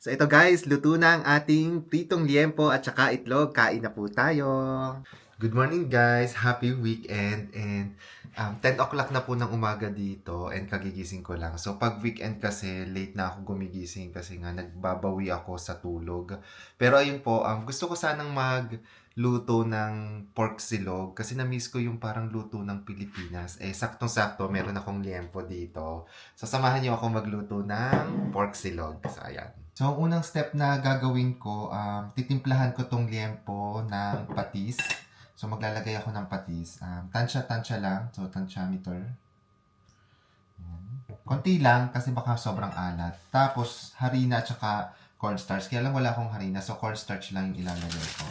So ito guys, luto na ang ating pritong liempo at saka itlog. Kain na po tayo. Good morning guys, happy weekend and um, 10 o'clock na po ng umaga dito and kagigising ko lang. So pag weekend kasi late na ako gumigising kasi nga nagbabawi ako sa tulog. Pero ayun po, um, gusto ko sanang magluto ng pork silog kasi na-miss ko yung parang luto ng Pilipinas. Eh saktong-sakto, meron akong liempo dito. So samahan niyo ako magluto ng pork silog. So ayan. So ang unang step na gagawin ko, um, titimplahan ko tong liempo ng patis. So, maglalagay ako ng patis. Um, tansya-tansya lang. So, tansyameter. Ayan. Konti lang kasi baka sobrang alat. Tapos, harina at saka cornstarch. Kaya lang wala akong harina. So, cornstarch lang yung ilalagay ko.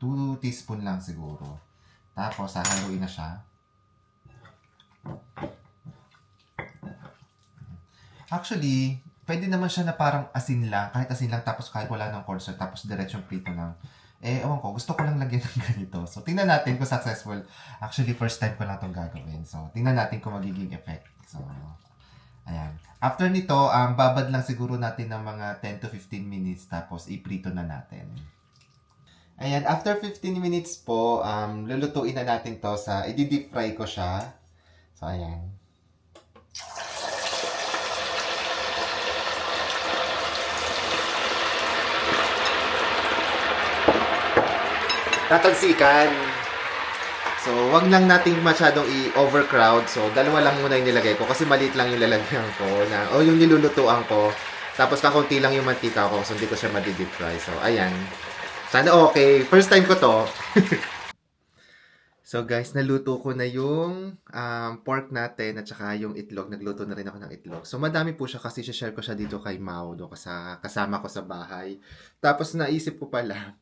2 teaspoon lang siguro. Tapos, hahaluin na siya. Actually, pwede naman siya na parang asin lang, kahit asin lang, tapos kahit wala ng cornstarch, tapos diretsong prito lang. Eh, ewan ko, gusto ko lang lagyan ng ganito. So, tingnan natin kung successful. Actually, first time ko lang itong gagawin. So, tingnan natin kung magiging effect. So, ayan. After nito, um, babad lang siguro natin ng mga 10 to 15 minutes, tapos iprito na natin. Ayan, after 15 minutes po, um, lulutuin na natin to sa, i-deep fry ko siya. So, ayan. So, wag lang nating masyadong i-overcrowd. So, dalawa lang muna yung nilagay ko kasi maliit lang yung lalagyan ko na o yung nilulutuan ko. Tapos kakunti lang yung mantika ko so hindi ko siya madi-deep fry. So, ayan. Sana okay. First time ko to. so, guys, naluto ko na yung um, pork natin at saka yung itlog. Nagluto na rin ako ng itlog. So, madami po siya kasi share ko siya dito kay Mau do sa kasama ko sa bahay. Tapos naisip ko pala,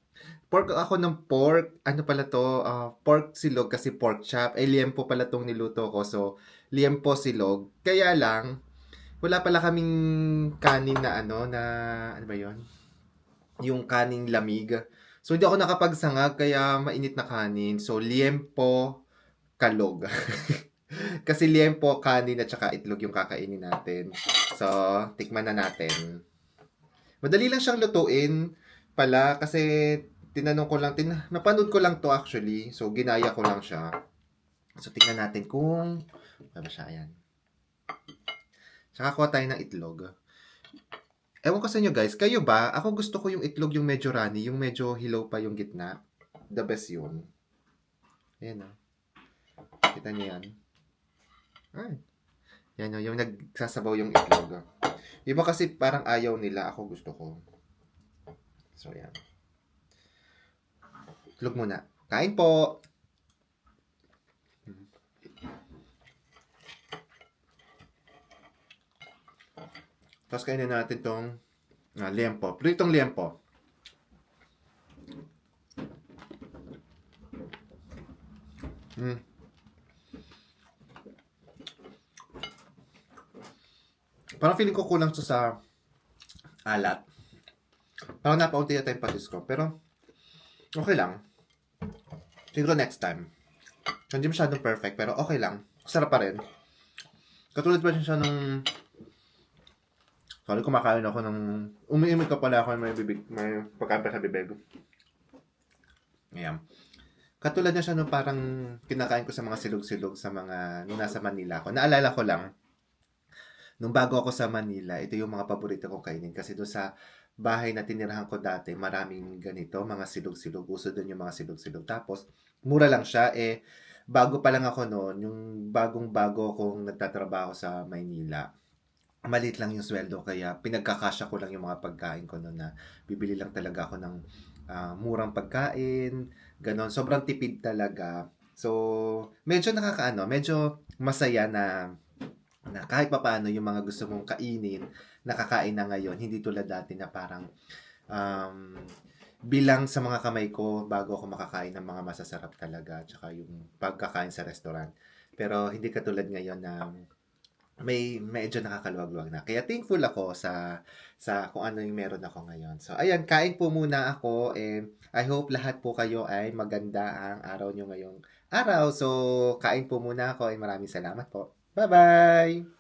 pork ako ng pork. Ano pala to? Ah, pork silog kasi pork chop. Eh, liempo pala tong niluto ko. So, liempo silog. Kaya lang, wala pala kaming kanin na ano, na, ano ba yon Yung kaning lamig. So, hindi ako nakapagsangag, kaya mainit na kanin. So, liempo kalog. kasi liempo, kanin at saka itlog yung kakainin natin. So, tikman na natin. Madali lang siyang lutuin pala kasi tinanong ko lang, tin napanood ko lang to actually. So, ginaya ko lang siya. So, tingnan natin kung ano ba siya, ayan. Tsaka kuha tayo ng itlog. Ewan ko sa inyo guys, kayo ba? Ako gusto ko yung itlog yung medyo runny, yung medyo hilaw pa yung gitna. The best yun. Ayan o. Kita niyo yan? Ay. Yan o, yung nagsasabaw yung itlog. Iba kasi parang ayaw nila, ako gusto ko. So, yan. Itlog muna. Kain po! Tapos kainin natin tong ah, liempo. Pritong liempo. Mm. Parang feeling ko kulang to sa alat. Parang napaunti yata yung patis ko. Pero, okay lang. Siguro next time. Hindi masyadong perfect, pero okay lang. Sarap pa rin. Katulad pa siya nung... Sorry, kumakain ako ng... Umiimig ka pala ako may bibig, may pagkampi sa bibig. Ayan. Katulad niya siya nung parang kinakain ko sa mga silog-silog sa mga... Nung nasa Manila ako. Naalala ko lang, nung bago ako sa Manila, ito yung mga paborito kong kainin. Kasi doon sa bahay na tinirahan ko dati, maraming ganito, mga silog-silog. Uso doon yung mga silog-silog. Tapos, mura lang siya. Eh, bago pa lang ako noon, yung bagong-bago akong nagtatrabaho sa Maynila, maliit lang yung sweldo. Kaya pinagkakasya ko lang yung mga pagkain ko noon na bibili lang talaga ako ng ah, murang pagkain. Ganon. Sobrang tipid talaga. So, medyo nakakaano, medyo masaya na na kahit papaano yung mga gusto mong kainin, nakakain na ngayon. Hindi tulad dati na parang um, bilang sa mga kamay ko bago ako makakain ng mga masasarap talaga tsaka yung pagkakain sa restaurant. Pero hindi katulad ngayon na may medyo nakakaluwag-luwag na. Kaya thankful ako sa sa kung ano yung meron ako ngayon. So ayan, kain po muna ako and I hope lahat po kayo ay maganda ang araw nyo ngayong araw. So kain po muna ako and maraming salamat po. Bye-bye!